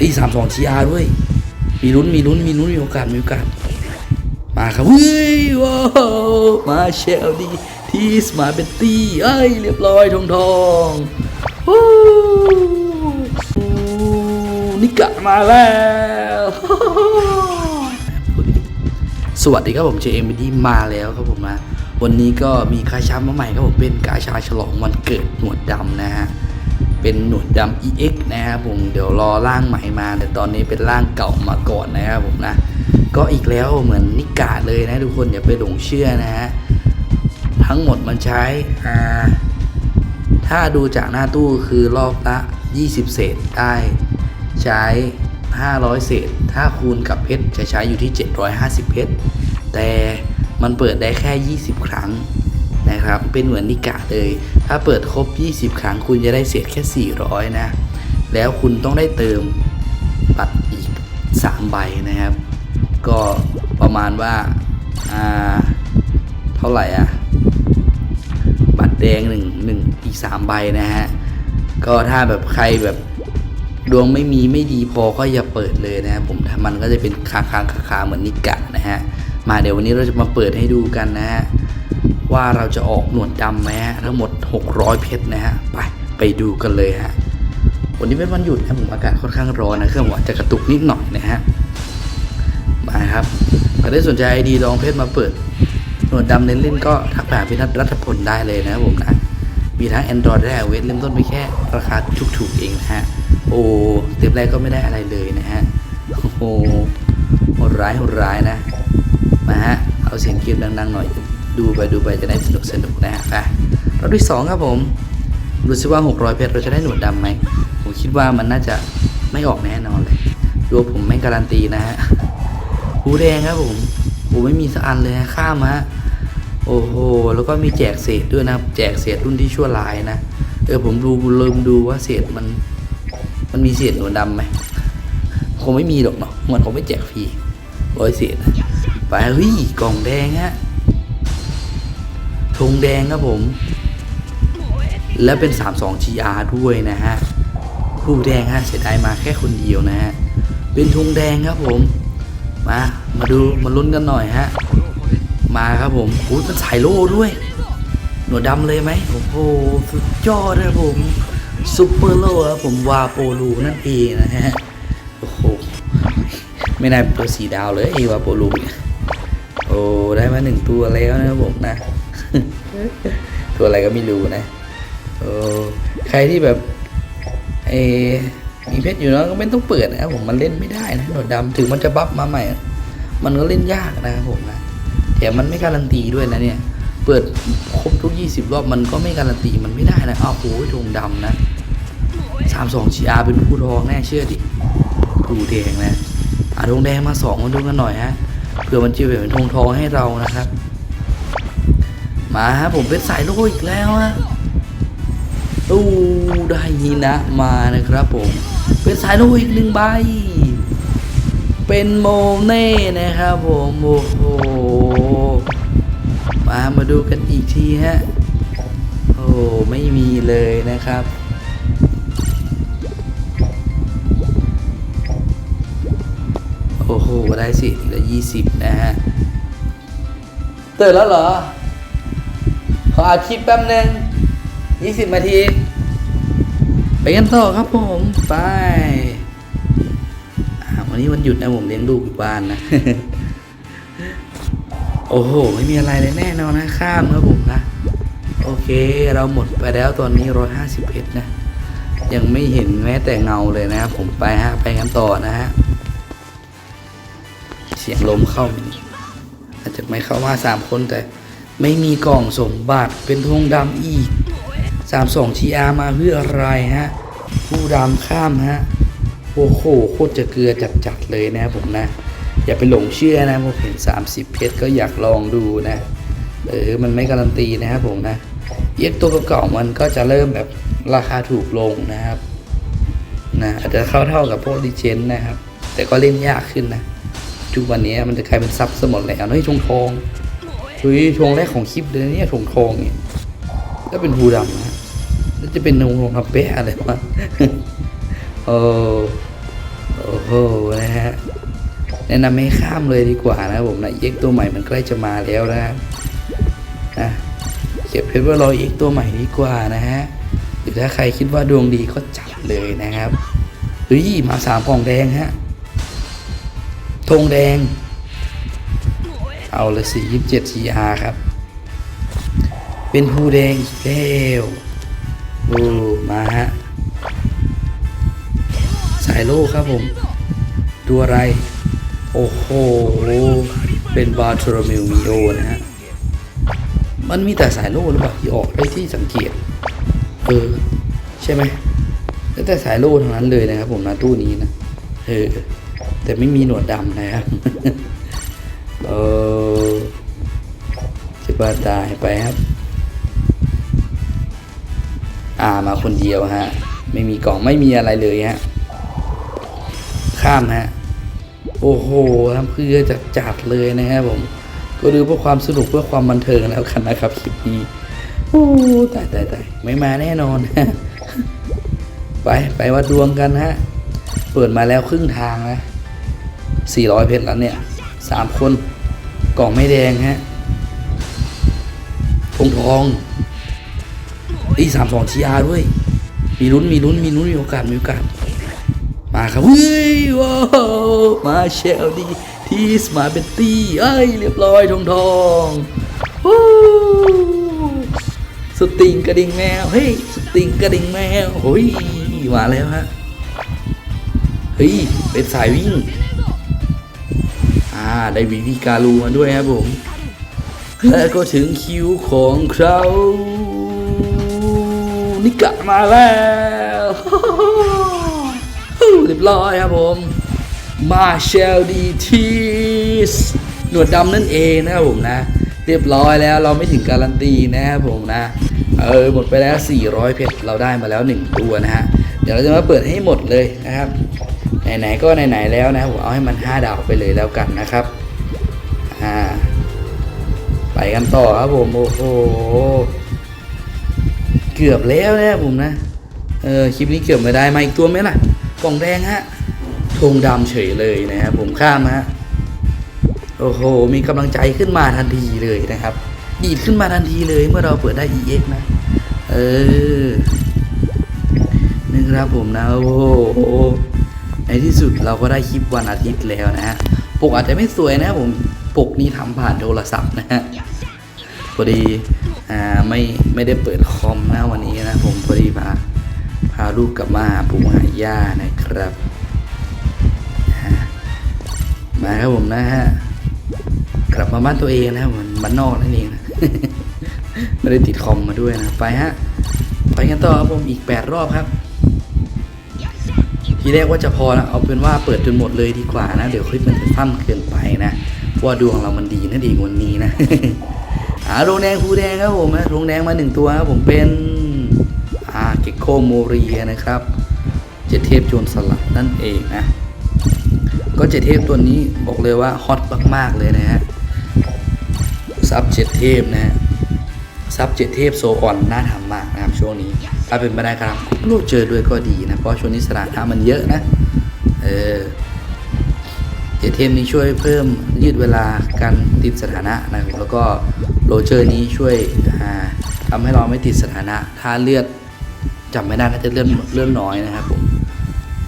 อีสามสองทีอาร์ด้วย มีลุ้นมีลุ้นมีลุ้นมีโอกาสมีโอกาส มาครับเฮ้ยว้าวมาเชลดีทีสมาเบตตี้เอ้ยเรียบร้อยทองทองวู้นิกะมาแล้วสวัสดีครับผมเจเอ็มดีมาแล้วครับผมนะวันนี้ก็มีกาชามาใหม่ครับผมเป็นกาชาฉลองวันเกิดหนวดดำนะฮะ เป็นหนวดดำ EX นะครับผมเดี๋ยวรอร่างใหม่มา แต่ตอนนี้เป็นร่างเก่ามาก่อนนะครับผมนะ ก็อีกแล้วเหมือนนิกาเลยนะทุกคนอย่าไปหลงเชื่อนะฮะทั้งหมดมันใช้อ่าถ้าดูจากหน้าตู้คือรอบละ 20 เศษได้ใช้ 500 เศษ ถ้าคูณกับเพชรจะใช้อยู่ที่ 750 เพชรแต่มันเปิดได้แค่ 20 ครั้ง นะครับ เป็นเหมือนนิกาเลย ถ้าเปิดครบ 20 ครั้งคุณจะได้เศษแค่ 400 นะ แล้วคุณต้องได้เติมบัตรอีก 3 ใบนะครับ ก็ประมาณว่าอ่าเท่าไหร่อะ บัตรแดงหนึ่งหนึ่งอีกสามใบนะฮะ ก็ถ้าแบบใครแบบดวงไม่มีไม่ดีพอก็อย่าเปิดเลยนะผมถ้ามันก็จะเป็นคาคาคาคาเหมือนนิกะนะฮะ มาเดี๋ยววันนี้เราจะมาเปิดให้ดูกันนะฮะ ว่าเราจะออกหนวดดำไหมฮะทั้งหมด 600 เพชรนะฮะ ไปไปดูกันเลยฮะ วันนี้เป็นวันหยุดนะผมอากาศค่อนข้างร้อนนะ เครื่องวัดจะกระตุกนิดหน่อยนะฮะ มาครับใครได้สนใจไอดีลองเพชรมาเปิด หนวดดำเน้นเล่นก็ทักไปหาพี่นัทรัฐพลได้เลยนะผมนะ มีทั้ง Android และ iOS เริ่มต้นไปแค่ราคาถูกๆเองนะฮะ โอ้เต็มแรกก็ไม่ได้อะไรเลยนะฮะ โอ้โหโหดร้ายโหดร้ายนะ มาฮะ เอาเสียงเกมดังๆหน่อย ดูไปดูไปจะได้สนุกสนุกนะฮะไปรอบที่สองครับผมดูซิว่า 600 เพชรเราจะได้หนวดดำไหมผมคิดว่ามันน่าจะไม่ออกแน่นอนเลยดูผมไม่การันตีนะฮะหูแดงครับผมผมไม่มีสักอันเลยข้ามฮะโอ้โหแล้วก็มีแจกเศษด้วยนะแจกเศษรุ่นที่ชั่วร้ายนะเออผมดูลืมดูว่าเศษมัน มันมีเศษหนวดดำไหมคงไม่มีหรอกเนาะมันคงไม่แจกฟรีร้อยเศษไปเฮ้ยกล่องแดงฮะ ธงแดงครับผม แล้วเป็น 32 GR ด้วยนะฮะผู้แดงฮะเสียดายมาแค่คนเดียวนะฮะเป็นธงแดงครับผม มามาดูมาลุ้นกันหน่อยฮะมาครับผมอุ้ยมันสายโล่ด้วย หนวดดำเลยไหมโอ้โหสุดยอดนะครับผมซุปเปอร์โล่ครับผมวาโปลูนั่นเองนะฮะโอ้โหไม่น่าเป็นตัวสีดาวเลยไอวาโปลูเนี่ยโอ้ได้มาหนึ่งตัวแล้วนะครับผมนะ ตัวอะไรก็ไม่รู้นะโอ้ใครที่แบบเอมีเพชรอยู่แล้วก็ไม่ต้องเปิดนะครับผมมันเล่นไม่ได้นะหนวดดำถึงมันจะบัฟมาใหม่ มันก็เล่นยากนะครับผมนะแถมมันไม่การันตีด้วยนะเนี่ย เปิดครบทุก 20 รอบมันก็ไม่การันตีมันไม่ได้นะอ้าวโอ้ยธงดำนะสามสองชีอาเป็นผู้ทองแน่เชื่อดิผู้แดงนะอะธงแดงมาสองมาดูกันหน่อยฮะเผื่อมันจะเป็นธงทองให้เรานะครับ มาฮะผมเป็นสายโลอีกแล้วฮะตู้ได้ฮินะมานะครับผม เป็นสายโลอีกหนึ่งใบ เป็นโมเน่นะครับผมโอ้โหมามาดูกันอีกทีฮะโอ้ไม่มีเลยนะครับโอ้โหได้สิอีกละยี่สิบนะฮะเตื่นแล้วเหรอ ขออาคลิปแป๊บนึงยี่สิบนาที ไปกันต่อครับผม ไปอ่าวันนี้วันหยุดนะผมเลี้ยงลูกอยู่บ้านนะ โอ้โห ไม่มีอะไรเลยแน่นอนนะข้ามครับผมนะ โอเค เราหมดไปแล้วตอนนี้ร้อยห้าสิบเอ็ดนะ ยังไม่เห็นแม้แต่เงาเลยนะครับผมไปฮะ ไปกันต่อนะฮะ เสียงลมเข้ามาอาจจะไม่เข้ามาสามคนแต่ ไม่มีกล่องสมบัติเป็นธงดำอีกสามสองทีอามาเพื่ออะไรฮะ ผู้ดำข้ามฮะ โอ้โหโคตรจะเกลือจัดๆเลยนะครับผมนะ อย่าไปหลงเชื่อนะผมเห็น 30 เพชรก็อยากลองดูนะเออมันไม่การันตีนะครับผมนะเอียกตัวเก่าๆมันก็จะเริ่มแบบราคาถูกลงนะครับนะอาจจะเข้าเท่ากับพวกดิเจนนะครับ แต่ก็เล่นยากขึ้นนะทุกวันนี้มันจะกลายเป็นซับสมดแล้วเฮ้ยชงทอง เฮ้ยชงแรกของคลิปเลยเนี่ยชงทองเนี่ยก็เป็นฮูดำนะแล้วจะเป็นนงทองทับเป๊ะอะไรวะเออโหนะฮะแนะนำให้ข้ามเลยดีกว่านะผมนะเอ็กตัวใหม่มันใกล้จะมาแล้วนะครับนะเก็บเพชรว่ารอเอ็กตัวใหม่ดีกว่านะฮะหรือถ้าใครคิดว่าดวงดีก็จัดเลยนะครับเฮ้ยมาสามกล่องแดงฮะธงแดง เอาละสี่ยี่สิบเจ็ดทีอาครับ เป็นผู้แดงอีกแล้วโอ้มาฮะ สายโลครับผม ตัวอะไร โอ้โห เป็นบาร์โทรมิลมิโอนะฮะ มันมีแต่สายโลหรือเปล่าที่ออกได้ที่สังเกต เออ ใช่ไหมแล้วแต่สายโลทั้งนั้นเลยนะครับผมนะตู้นี้นะ เออ แต่ไม่มีหนวดดำนะครับ เออ จะบ้าตายไปครับอ่ามาคนเดียวฮะ ไม่มีกล่องไม่มีอะไรเลยฮะ ข้ามฮะ โอ้โหทำเพื่อจัดจัดเลยนะครับผม ก็ดูเพื่อความสนุกเพื่อความบันเทิงแล้วกันนะครับคลิปนี้ โอ้ตายตายตายไม่มาแน่นอนไปไปวัดดวงกันฮะ เปิดมาแล้วครึ่งทางนะ400 เพชรแล้วเนี่ยสามคน กล่องไม่แดงฮะ ทงทองอีสามสองชีอาด้วย มีลุ้นมีลุ้นมีลุ้นมีโอกาสมีโอกาส มาครับเฮ้ยว้าวมาเชลดีทีสมาเป็นตีเอ้ยเรียบร้อยทองทองสติงกระดิ่งแมวเฮ้ยสติงกระดิ่งแมวเฮ้ยมาแล้วฮะเฮ้ยเป็นสายวิ่ง อ่าได้วิธีการูมาด้วยครับผม แล้วก็ถึงคิวของเขานิกะมาแล้วเรียบร้อยครับผมมาเชลดีทีสหนวดดำนั่นเองนะครับผมนะ เรียบร้อยแล้วเราไม่ถึงการันตีนะครับผมนะ เออหมดไปแล้ว 400 เพชรเราได้มาแล้ว 1 ตัวนะฮะ เดี๋ยวเราจะมาเปิดให้หมดเลยนะครับ ไหนๆก็ไหนๆแล้วนะผมเอาให้มัน 5 ดาวไปเลยแล้วกันนะครับ กันต่อครับผมโอ้โหเกือบแล้วนะผมนะเออคลิปนี้เกือบไม่ได้มาอีกตัวไหมล่ะกล่องแดงฮะธงดำเฉยเลยนะครับผมข้ามฮะโอ้โหมีกำลังใจขึ้นมาทันทีเลยนะครับดีดขึ้นมาทันทีเลยเมื่อเราเปิดได้ EX นะเออนี่ครับผมนะโอ้โหในที่สุดเราก็ได้คลิปวันอาทิตย์แล้วนะฮะปกอาจจะไม่สวยนะผมปกนี้ทำผ่านโทรศัพท์นะฮะ พอดีอ่าไม่ไม่ได้เปิดคอมนะวันนี้นะผมพอดีพาพาลูกกลับมาปู่หาย่านะครับมาครับผมนะฮะกลับมาบ้านตัวเองนะครับมันบ้านนอกนั่นเองนะไม่ได้ติดคอมมาด้วยนะไปฮะไปกันต่อครับผมอีก 8 รอบครับ ทีแรกว่าจะพอนะเอาเป็นว่าเปิดจนหมดเลยดีกว่านะ เดี๋ยวคลิปมันจะสั้นเกินไปนะเพราะว่าดวงเรามันดีนั่นเองวันนี้นะ อ่าโรงแดงภูแดงครับผมนะโรงแดงมาหนึ่งตัวครับผมเป็นอ่าเก็กโคโมเรียนะครับ เจเทพโจรสลัดนั่นเองนะก็เจเทพตัวนี้บอกเลยว่าฮอตมากๆเลยนะฮะซับเจเทพนะฮะซับเจเทพโซออนน่าทำมากนะครับช่วงนี้ถ้าเป็นไปได้ครับลูกเจอด้วยก็ดีนะ เพราะช่วงนี้สถานะมันเยอะนะเออเจเทมนี้ช่วยเพิ่มยืดเวลาการติดสถานะนะครับแล้วก็ โรเจอร์นี้ช่วยอ่าทำให้เราไม่ติดสถานะ ถ้าเลือดจำไม่ได้น่าจะเลื่อนเลื่อนน้อยนะครับผม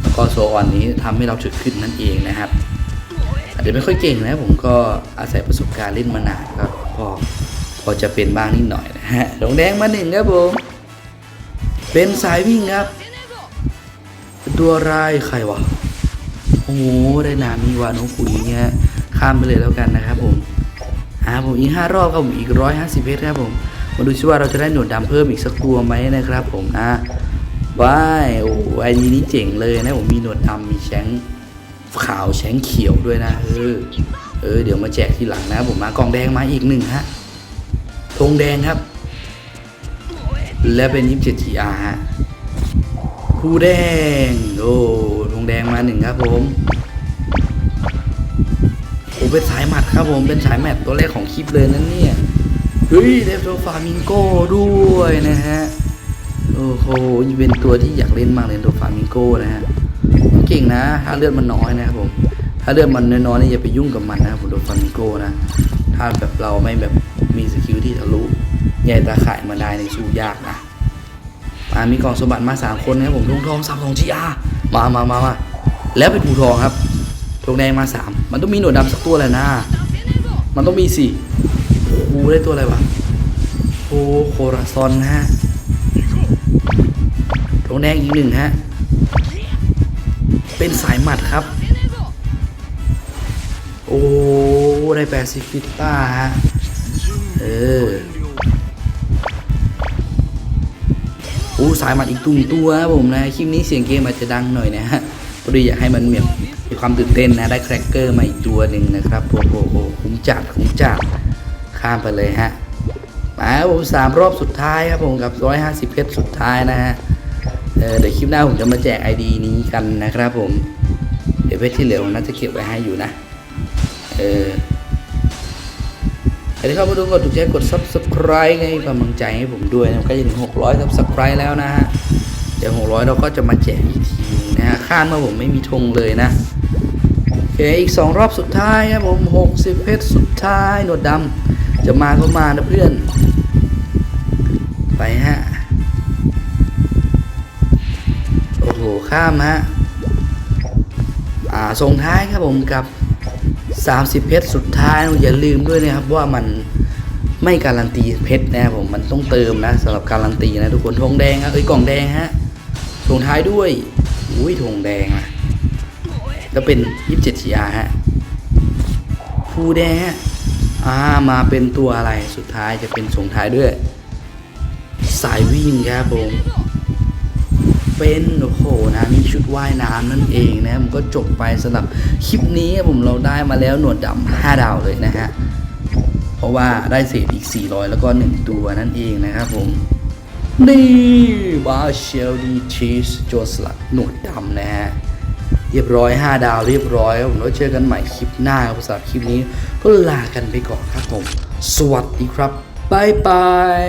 แล้วก็โซออนนี้ทำให้เราถึกขึ้นนั่นเองนะครับอาจจะไม่ค่อยเก่งนะผมก็อาศัยประสบการณ์เล่นมานานก็พอพอจะเป็นบ้างนิดหน่อยนะฮะหลงแดงมาหนึ่งครับผมเป็นสายวิ่งครับตัวอะไรายใครวะโอ้โหได้นามีวาโนคุยเนี่ยข้ามไปเลยแล้วกันนะครับผม อ่าผมอีกห้ารอบครับผมอีกร้อยห้าสิบเพชรครับผมมาดูซิว่าเราจะได้หนวดดำเพิ่มอีกสักตัวไหมนะครับ ผมนะว้ายโอ้ไอดีนี้เจ๋งเลยนะผมมีหนวดดำมีแชงขาวแชงเขียวด้วยนะเออเออเดี๋ยวมาแจกทีหลังนะผมมากล่องแดงมาอีกหนึ่งฮะธงแดงครับ และเป็นยี่สิบเจ็ดทีอาร์ฮะผู้แดงโอ้ธงแดงมาหนึ่งครับผม โอ้เป็นสายหมัดครับผมเป็นสายแมตตัวแรกของคลิปเลยนั่นเนี่ยเฮ้ยเดฟโตฟามิงโก้ด้วยนะฮะโอ้โหเป็นตัวที่อยากเล่นมากเลยโดฟามิงโก้นะฮะเก่งนะ ถ้าเลือดมันน้อยนะครับผมถ้าเลือดมันน้อยๆนี่อย่าไปยุ่งกับมันนะครับผมโดฟามิงโก้นะถ้าแบบเราไม่แบบมีสกิลที่ทะลุใหญ่ตาข่ายมาได้ในสู้ยากนะมามีกล่องสมบัติมาสามคนนะครับผมทงทองสามทองจีอามามามามาแล้วเป็นภูทองครับ ทงแดงมาสามมันต้องมีหนวดดำสักตัวแหละนะ มันต้องมีสิโอ้โหได้ตัวอะไรวะโอ้โคราซอนนะฮะทงแดงอีกหนึ่งฮะ เป็นสายหมัดครับ โอ้ได้แปซิฟิต้าฮะ เออโอ้สายหมัดอีกตุ่มตัวครับผมนะ คลิปนี้เสียงเกมอาจจะดังหน่อยนะฮะพอดีอยากให้มันเมีมี ความตื่นเต้นนะ ได้แครกเกอร์มาอีกตัวหนึ่งนะครับโอ้โหคุ้มจัดคุ้มจัดข้ามไปเลยฮะมาผมสามรอบสุดท้ายครับผมกับ150เพชรสุดท้ายนะฮะเเดี๋ยวคลิปหน้าผมจะมาแจก ID นี้กันนะครับผม เดี๋ยวเพชรที่เหลือผมน่าจะเก็บไว้ให้อยู่นะ เออใครที่เข้ามาดูกดถูกใจกด subscribe ให้กำลังใจให้ผมด้วยนะใกล้จะถึง 600 subscribe แล้วนะฮะ เดี๋ยว 600 เราก็จะมาแจกอีกทีนะฮะคาดว่าผมไม่มีธงเลยนะ โอเคอีก 2 รอบสุดท้ายครับผม60 เพชรสุดท้ายหนวดดำจะมาก็มานะเพื่อน ไปฮะ โอ้โห ข้ามฮะ อ่าส่งท้ายครับผมกับ 30 เพชรสุดท้ายอย่าลืมด้วยนะครับว่ามันไม่การันตีเพชรนะครับผมมันต้องเติมนะสำหรับการันตีนะทุกคนธงแดงครับเอ้ยกล่องแดงฮะส่งท้ายด้วยอุ้ยธงแดงอะ แล้วเป็น 27ชียฮะฟูแดงฮะอ่ามาเป็นตัวอะไรสุดท้ายจะเป็นส่งท้ายด้วย สายวิ่งครับผมเป็นโอ้โหนะมีชุดว่ายน้ำนั่นเองนะมันก็จบไปสำหรับคลิปนี้ผมเราได้มาแล้วหนวดดำ5ดาวเลยนะฮะเพราะว่าได้เศษอีก 400 แล้วก็ 1 ตัวนั่นเองนะครับผมนี่บาเชลดีชีสโจสลัดหนวดดำนะฮะ เรียบร้อย 5 ดาวเรียบร้อยครับผมแล้วเจอกันใหม่คลิปหน้าครับสำหรับคลิปนี้ก็ลากันไปก่อนครับผม สวัสดีครับบายบาย